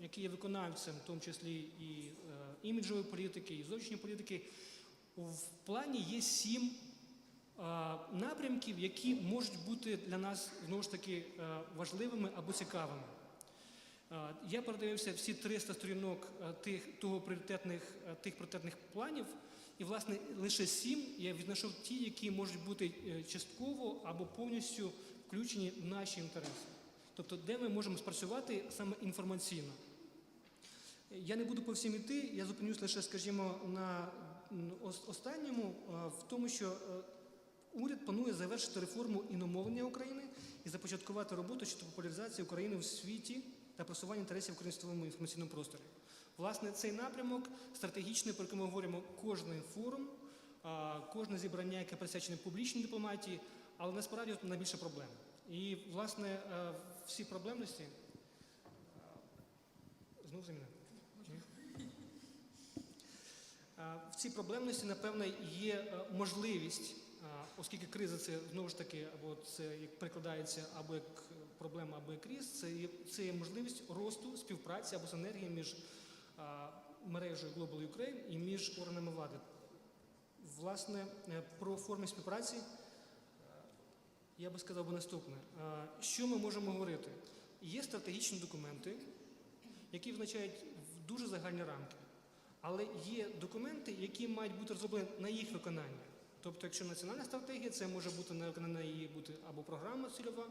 який є виконавцем, в тому числі і е, іміджової політики, і зовнішньої політики, в плані є сім е, напрямків, які можуть бути для нас знову ж таки е, важливими або цікавими. Я передивився всі 300 сторінок тих, того пріоритетних, тих пріоритетних планів, і, власне, лише сім я віднайшов ті, які можуть бути частково або повністю включені в наші інтереси. Тобто, де ми можемо спрацювати саме інформаційно. Я не буду по всім іти, я зупинюсь лише, скажімо, на останньому, е, в тому, що е, уряд планує завершити реформу іномовлення України і започаткувати роботу щодо популяризації України в світі та просування інтересів в українському інформаційному просторі. Власне, цей напрямок стратегічний, про який ми говоримо кожний форум, кожне зібрання, яке присвячене публічній дипломатії, але насправді найбільша проблема. І, власне, е, всі проблемності. Знову за В цій проблемності, напевно, є е, можливість, е, оскільки криза це знову ж таки, або це як перекладається або як проблема, або як ріст, це є, це є можливість росту співпраці або синергії між мережею Global Ukraine і між органами влади. Власне, про форми співпраці я би сказав би наступне. Е, Що ми можемо говорити? Є стратегічні документи, які визначають дуже загальні рамки. Але є документи, які мають бути розроблені на їх виконання. Тобто, якщо національна стратегія, це може бути на виконання її бути або програма цільова,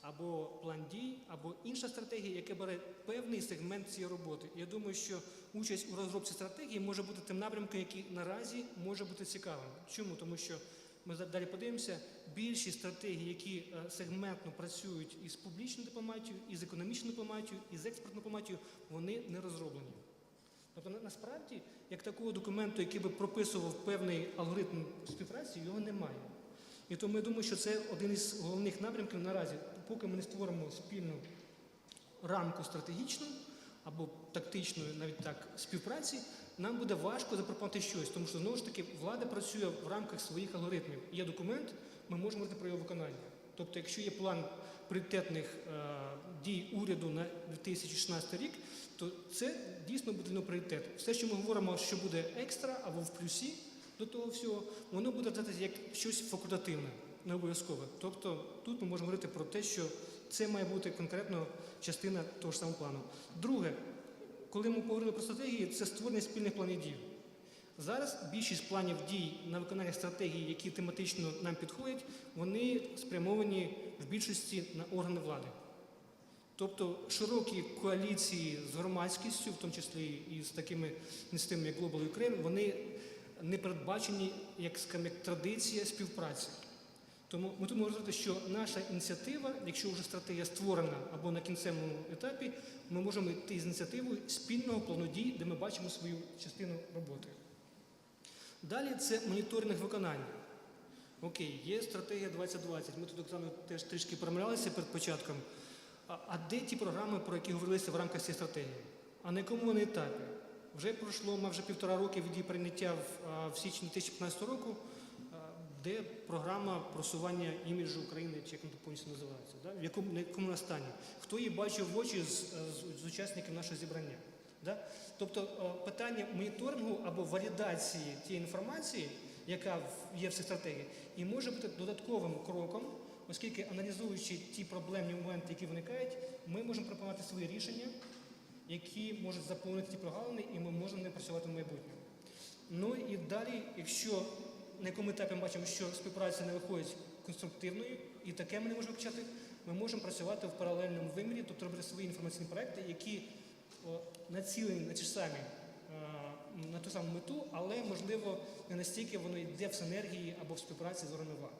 або план дій, або інша стратегія, яка бере певний сегмент цієї роботи. Я думаю, що участь у розробці стратегії може бути тим напрямком, який наразі може бути цікавим. Чому? Тому що ми далі подивимося, більшість стратегій, які е, сегментно працюють із публічною дипломатією, із економічною дипломатією, із експортною дипломатією, вони не розроблені. Тобто насправді, як такого документу, який би прописував певний алгоритм співпраці, його немає. І тому я думаю, що це один із головних напрямків наразі. Поки ми не створимо спільну рамку стратегічну або тактичної, навіть так, співпраці, нам буде важко запропонувати щось, тому що знову ж таки влада працює в рамках своїх алгоритмів. Є документ, ми можемо говорити про його виконання. Тобто, якщо є план пріоритетних е, дій уряду на 2016 рік, то це дійсно буде ну, пріоритет. Все, що ми говоримо, що буде екстра або в плюсі до того всього, воно буде дати як щось факультативне, не обов'язкове. Тобто тут ми можемо говорити про те, що це має бути конкретно частина того ж самого плану. Друге, коли ми поговорили про стратегії, це створення спільних планів дій. Зараз більшість планів дій на виконання стратегії, які тематично нам підходять, вони спрямовані в більшості на органи влади. Тобто широкі коаліції з громадськістю, в тому числі і з такими інститутами, як Global Ukraine, вони не передбачені як, як традиція співпраці. Тому ми тут можемо сказати, що наша ініціатива, якщо вже стратегія створена або на кінцевому етапі, ми можемо йти з ініціативою спільного плану дій, де ми бачимо свою частину роботи. Далі це моніторинг виконання. Окей, є стратегія 2020. Ми тут Оксаною теж трішки промовлялися перед початком. А, а де ті програми, про які говорилися в рамках цієї стратегії? А на якому вони етапі? Вже пройшло майже півтора роки від її прийняття в, в січні 2015 року, де програма просування іміджу України, чи як вона повністю називається, да? в якому, на якому вона? Хто її бачив в очі з, з, з учасників нашого зібрання? Да? Тобто е, питання моніторингу або валідації тієї інформації, яка є в цій стратегії, і може бути додатковим кроком, оскільки аналізуючи ті проблемні моменти, які виникають, ми можемо пропонувати свої рішення, які можуть заповнити ті прогалини, і ми можемо не працювати в майбутньому. Ну і далі, якщо на якому етапі ми бачимо, що співпраця не виходить конструктивною, і таке ми не можемо почати, ми можемо працювати в паралельному вимірі, тобто робити свої інформаційні проекти, які націлені на ті ж самі е, на ту саму мету, але можливо не настільки воно йде в синергії або в співпраці з органами влади.